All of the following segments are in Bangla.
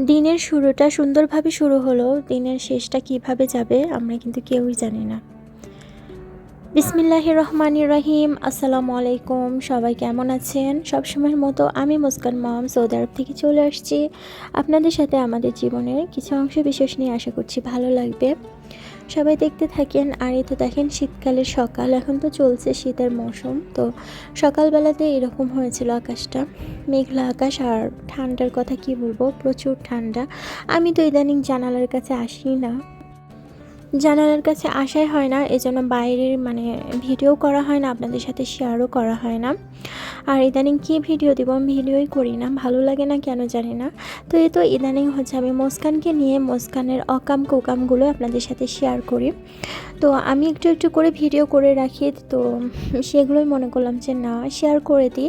দিনের শুরুটা সুন্দরভাবে শুরু হলো, দিনের শেষটা কীভাবে যাবে আমরা কিন্তু কেউই জানি না। বিসমিল্লাহ রহমান রহিম, আসসালামু আলাইকুম, সবাই কেমন আছেন? সবসময়ের মতো আমি মুসকান মাম, সৌদি আরব থেকে চলে আসছি। আপনাদের সাথে আমাদের জীবনের কিছু অংশ বিশেষ নিয়ে আশা করছি ভালো লাগবে। সবাই দেখতে থাকেন আর এই তো দেখেন শীতকালের সকাল, এখন তো চলছে শীতের মৌসুম। তো সকালবেলাতে এরকম হয়েছিল আকাশটা, মেঘলা আকাশ আর ঠান্ডার কথা কি বলব, প্রচুর ঠান্ডা। আমি তো ইদানিং জানালার কাছে আসি না। জানালার কাছে আসাই হয় না, এজন্য বাইরের মানে ভিডিও করা হয় না, আপনাদের সাথে শেয়ারও করা হয় না। আর ইদানিং কী ভিডিও দিব? আমি ভিডিওই করি না, ভালো লাগে না কেন জানি না। তো এ তো ইদানিং হচ্ছে, আমি মুস্কানকে নিয়ে মুস্কানের অকাম কোকামগুলো আপনাদের সাথে শেয়ার করি। তো আমি একটু একটু করে ভিডিও করে রাখি, তো সেগুলোই মনে করলাম যে না শেয়ার করে দিই।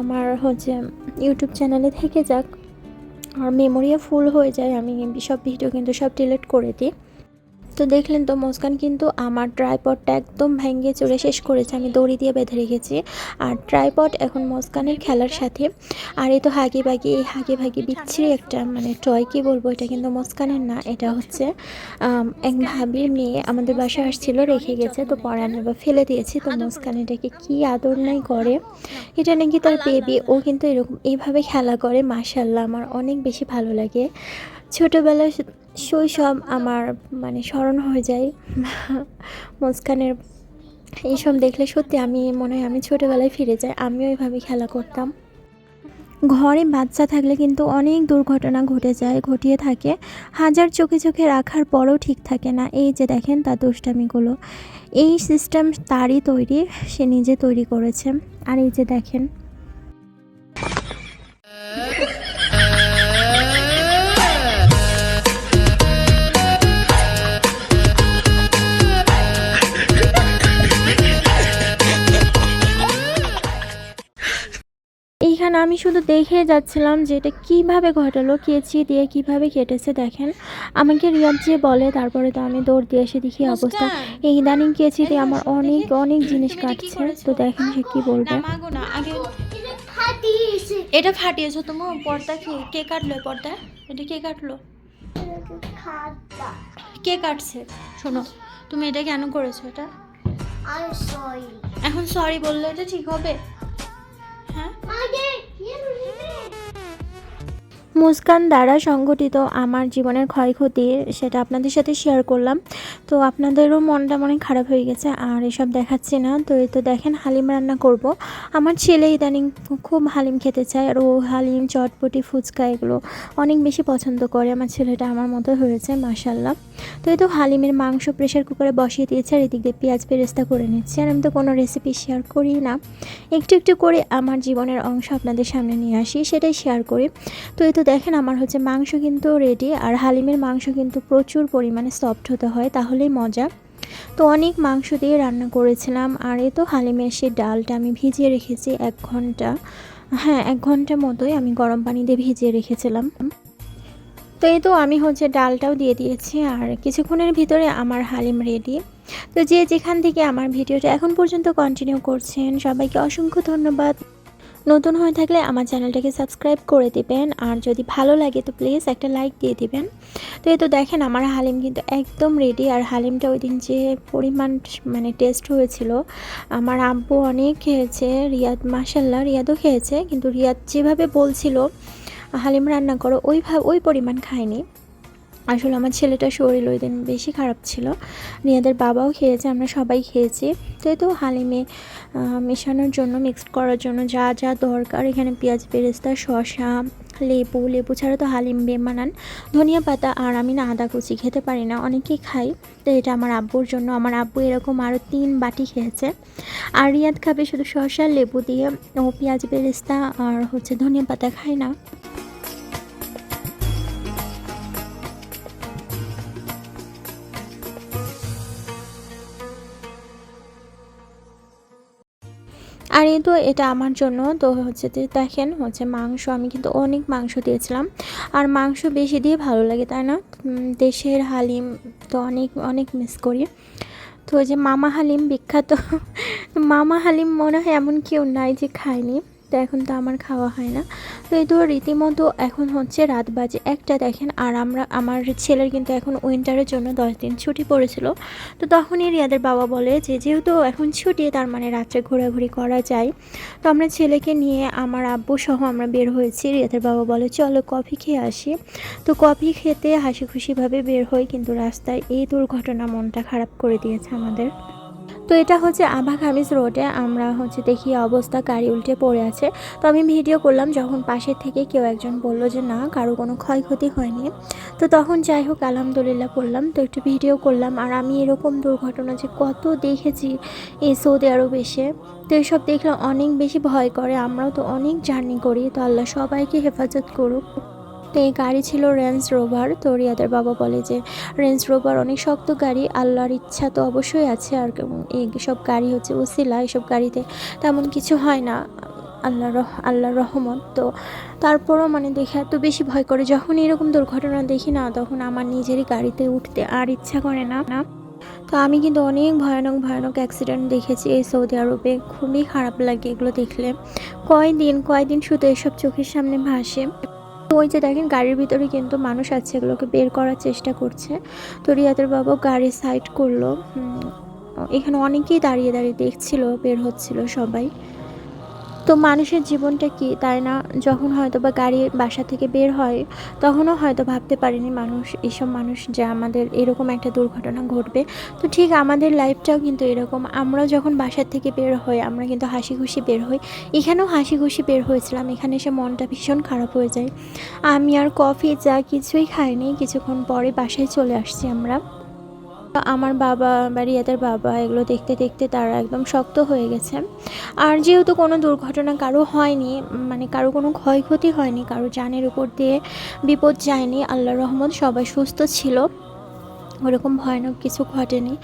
আমার হচ্ছে ইউটিউব চ্যানেলে থেকে যাক, আর মেমোরিও ফুল হয়ে যায়, আমি সব ভিডিও কিন্তু সব ডিলিট করে দিই। তো দেখলেন তো, মুস্কান কিন্তু আমার ট্রাইপডটা একদম ভেঙে চড়ে শেষ করেছে। আমি দড়ি দিয়ে বেঁধে রেখেছি। আর ট্রাইপড এখন মুস্কানের খেলার সাথে। আর এই তো হাগি বাগি এই হাগি ভাগি বিচ্ছিরি একটা মানে টয় কি বলব, এটা কিন্তু মুস্কানের না, এটা হচ্ছে এক ভাবির মেয়ে আমাদের বাসায় আসছিল, রেখে গেছে, তো পরে আমি আবার ফেলে দিয়েছি। তো মুস্কান এটাকে কি আদর নাই করে, এটা নাকি তার বেবি ও কিন্তু এরকম এইভাবে খেলা করে মাশাল্লাহ আমার অনেক বেশি ভালো লাগে। ছোটোবেলায় শৈশব আমার মানে স্মরণ হয়ে যায়। মুস্কানের এইসব দেখলে সত্যি আমি মনে হয় আমি ছোটোবেলায় ফিরে যাই, আমিও এইভাবে খেলা করতাম। ঘরে বাচ্চা থাকলে কিন্তু অনেক দুর্ঘটনা ঘটে যায়, ঘটিয়ে থাকে। হাজার চোখে চোখে রাখার পরও ঠিক থাকে না। এই যে দেখেন তার দুষ্টামিগুলো। এই সিস্টেম তারই তৈরি, সে নিজে তৈরি করেছে। আর এই যে দেখেন। আমি শুধু দেখে যাচ্ছিলাম যে এটা কীভাবে ঘটালো কেচি দিয়ে কীভাবে কেটেছে দেখেন। আমাকে রিয়াদ যে বলে তারপরে তো আমি দৌড় দিয়ে এসে দেখি অবস্থা। এই ইদানিং কেচি দিয়ে আমার অনেক অনেক জিনিস কাটছে। তো দেখেন সে কী বলবে। মাগো না আগে এটা ফাটিয়েছো। তুমি? পর্দা কে? কে কাটলো পর্দা? এটা কে কাটলো? কে কাটছে? শোনো তুমি এটা কেন করেছ এটা. এখন সরি বললে এটা ঠিক হবে? হ্যাঁ? Yeah. মুস্কান দ্বারা সংগঠিত আমার জীবনের ক্ষয়ক্ষতি সেটা আপনাদের সাথে শেয়ার করলাম। তো আপনাদেরও মনটা মনে খারাপ হয়ে গেছে, আর এসব দেখাচ্ছি না। তো এই তো দেখেন হালিম রান্না করব। আমার ছেলে ইদানিং খুব হালিম খেতে চায়, আর ও হালিম, চটপটি, ফুচকা এগুলো অনেক বেশি পছন্দ করে। আমার ছেলেটা আমার মতো হয়েছে মাসাল্লাহ তো এই তো হালিমের মাংস প্রেশার কুকারে বসিয়ে দিয়েছে, আর এদিক দিয়ে পেঁয়াজ বেরেস্তা করে নিচ্ছে। আর আমি তো কোনো রেসিপি শেয়ার করি না। একটু একটু করে আমার জীবনের অংশ আপনাদের সামনে নিয়ে আসি, সেটাই শেয়ার করি। তো এই তো দেখেন, আমার হচ্ছে মাংস কিন্তু রেডি আর হালিমের মাংস কিন্তু প্রচুর পরিমাণে সফট হতে হয়, তাহলেই মজা। তো অনেক মাংস দিয়ে রান্না করেছিলাম, আর এ তো হালিমের সেই ডালটা আমি ভিজিয়ে রেখেছি এক ঘণ্টা। হ্যাঁ এক ঘণ্টা মতোই আমি গরম পানি দিয়ে ভিজিয়ে রেখেছিলাম। তো এই তো আমি হচ্ছে ডালটাও দিয়ে দিয়েছি, আর কিছুক্ষণের ভিতরে আমার হালিম রেডি তো যে যেখান থেকে আমার ভিডিওটা এখন পর্যন্ত কন্টিনিউ করছেন, সবাইকে অসংখ্য ধন্যবাদ। নতুন হয়ে থাকলে আমার চ্যানেলটাকে সাবস্ক্রাইব করে দিবেন। আর যদি ভালো লাগে তো প্লিজ একটা লাইক দিয়ে দিবেন। তো এই তো দেখেন আমার হালিম কিন্তু একদম রেডি আর হালিমটা ওই দিন যে পরিমাণ মানে টেস্ট হয়েছিল, আমার আব্বু অনেক খেয়েছে, রিয়াদ মাসাল্লাহ রিয়াদও খেয়েছে, কিন্তু রিয়াদ যেভাবে বলছিল, হালিম রান্না করো, ওইভাবে, ওই পরিমাণ খায়নি। আসলে আমার ছেলেটার শরীর ওই দিন বেশি খারাপ ছিল। রিয়াদের বাবাও খেয়েছে, আমরা সবাই খেয়েছি। তো তো হালিমে মেশানোর জন্য মিক্সড করার জন্য যা যা দরকার, এখানে পেঁয়াজ, বেরেস্তা, শসা, লেবু লেবু ছাড়া তো হালিম বেমানান ধনিয়া পাতা আর আমি না আদা কুচি খেতে পারি না, অনেকেই খাই তো এটা আমার আব্বুর জন্য, আমার আব্বু এরকম আরও তিন বাটি খেয়েছে। আর রিয়াদ খাবে শুধু শসা, লেবু দিয়ে। ও পেঁয়াজ, বেরেস্তা আর হচ্ছে ধনিয়া পাতা খায় না। আর এই তো এটা আমার জন্য, তো হচ্ছে দেখেন হচ্ছে মাংস, আমি কিন্তু অনেক মাংস দিয়েছিলাম। আর মাংস বেশি দিয়ে ভালো লাগে, তাই না? দেশের হালিম তো অনেক অনেক মিস করি। তো ওই যে মামা হালিম বিখ্যাত। মামা হালিম মনে হয় এমন কেউ নাই যে খায়নি। তো এখন তো আমার খাওয়া হয় না। তো এই তো রীতিমতো এখন হচ্ছে রাত বাজে একটা দেখেন, আর আমরা, আমার ছেলের কিন্তু এখন উইন্টারের জন্য দশ দিন ছুটি পড়েছিল। তো তখনই রিয়াদের বাবা বলে যে, যেহেতু এখন ছুটি, তার মানে রাত্রে ঘোরাঘুরি করা যায়। তো আমরা ছেলেকে নিয়ে, আমার আব্বু সহ আমরা বের হয়েছি। রিয়াদের বাবা বলে, চলো কফি খেয়ে আসি। তো কফি খেতে হাসি খুশিভাবে বের হই, কিন্তু রাস্তায় এই দুর্ঘটনা মনটা খারাপ করে দিয়েছে আমাদের। তো এটা হচ্ছে আভা খামিজ রোডে আমরা হচ্ছে দেখি অবস্থা, গাড়ি উল্টে পড়ে আছে। তো আমি ভিডিও করলাম যখন পাশে থেকে কেউ একজন বলল যে, না, কারও কোনো ক্ষয়ক্ষতি হয়নি। তো তখন যাই হোক, আলহামদুলিল্লাহ করলাম। তো একটু ভিডিও করলাম। আর আমি এরকম দুর্ঘটনা যে কত দেখেছি এই সৌদি আরব এসে, তো এসব দেখলে অনেক বেশি ভয় করে। আমরাও তো অনেক জার্নি করি। তো আল্লাহ সবাইকে হেফাজত করুক। তো এই গাড়ি ছিল রেঞ্জ রোভার তো রিয়াদের বাবা বলে যে, রেঞ্জ রোভার অনেক শক্ত গাড়ি, আল্লাহর ইচ্ছা তো অবশ্যই আছে আর এই সব গাড়ি হচ্ছে ওসিলা, এসব গাড়িতে তেমন কিছু হয় না আল্লাহ রহ, আল্লাহর রহমত। তো তারপরও মানে দেখে এত বেশি ভয় করে যখন এরকম দুর্ঘটনা দেখি না, তখন আমার নিজেরই গাড়িতে উঠতে আর ইচ্ছা করে না। না তো আমি কিন্তু অনেক ভয়ানক ভয়ানক অ্যাক্সিডেন্ট দেখেছি এই সৌদি আরবে, খুবই খারাপ লাগে এগুলো দেখলে। কয়দিন কয়দিন শুধু এসব চোখের সামনে ভাসে। তো ওই যে দেখেন, গাড়ির ভিতরে কিন্তু মানুষ আছে, এগুলোকে বের করার চেষ্টা করছে। তো রিয়াদের বাবা গাড়ি সাইড করল। এখানে অনেকেই দাঁড়িয়ে দাঁড়িয়ে দেখছিল, বের হচ্ছিল সবাই। তো মানুষের জীবনটা কি তাই না? যখন হয়তো বা গাড়ি বাসা থেকে বের হয়, তখনও হয়তো ভাবতে পারিনি মানুষ এইসব মানুষ যে আমাদের এরকম একটা দুর্ঘটনা ঘটবে। তো ঠিক আমাদের লাইফটাও কিন্তু এরকম। আমরা যখন বাসার থেকে বের হই, আমরা কিন্তু হাসি খুশি বের হই। এখানেও হাসি খুশি বের হয়েছিলাম। এখানে এসে মনটা ভীষণ খারাপ হয়ে যায়। আমি আর কফি চা কিছুই খাইনি, কিছুক্ষণ পরে বাসায় চলে আসছি আমরা। আমার বাবা বা রিয়াদের বাবা এগুলো দেখতে দেখতে তারা একদম শক্ত হয়ে গেছে। আর যেহেতু কোনো দুর্ঘটনা কারও হয়নি মানে কারও কোনো ক্ষয়ক্ষতি হয়নি, কারও জানের উপর দিয়ে বিপদ যায়নি, আল্লাহ রহমত সবাই সুস্থ ছিল, ওরকম ভয়ানক কিছু ঘটেনি।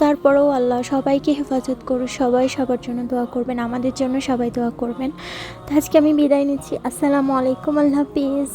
তারপরেও আল্লাহ সবাইকে হেফাজত করুন সবাই সবার জন্য দোয়া করবেন, আমাদের জন্য সবাই দোয়া করবেন। তো আজকে আমি বিদায় নিচ্ছি। আসসালামু আলাইকুম, আল্লাহ হাফিজ।